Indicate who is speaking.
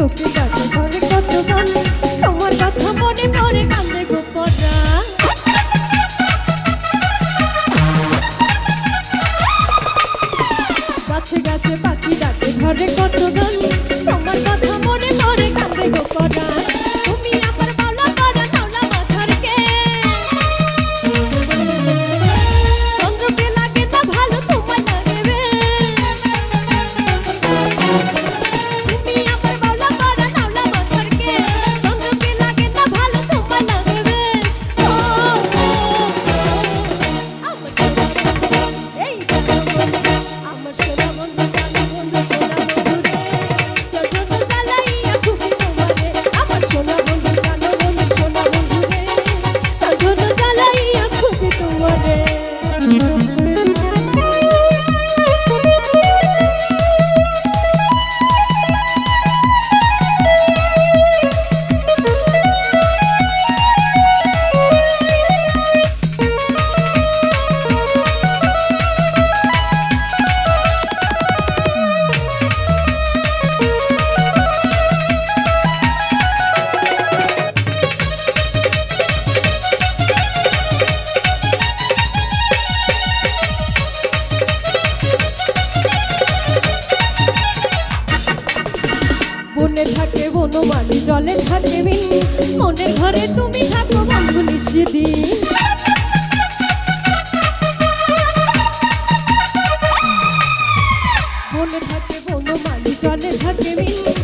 Speaker 1: hope you দেবী। মনের ঘরে তুমি থাকো বন্ধু নিষেদিন মনে থাকে বনো মালি চলে থাকে মিন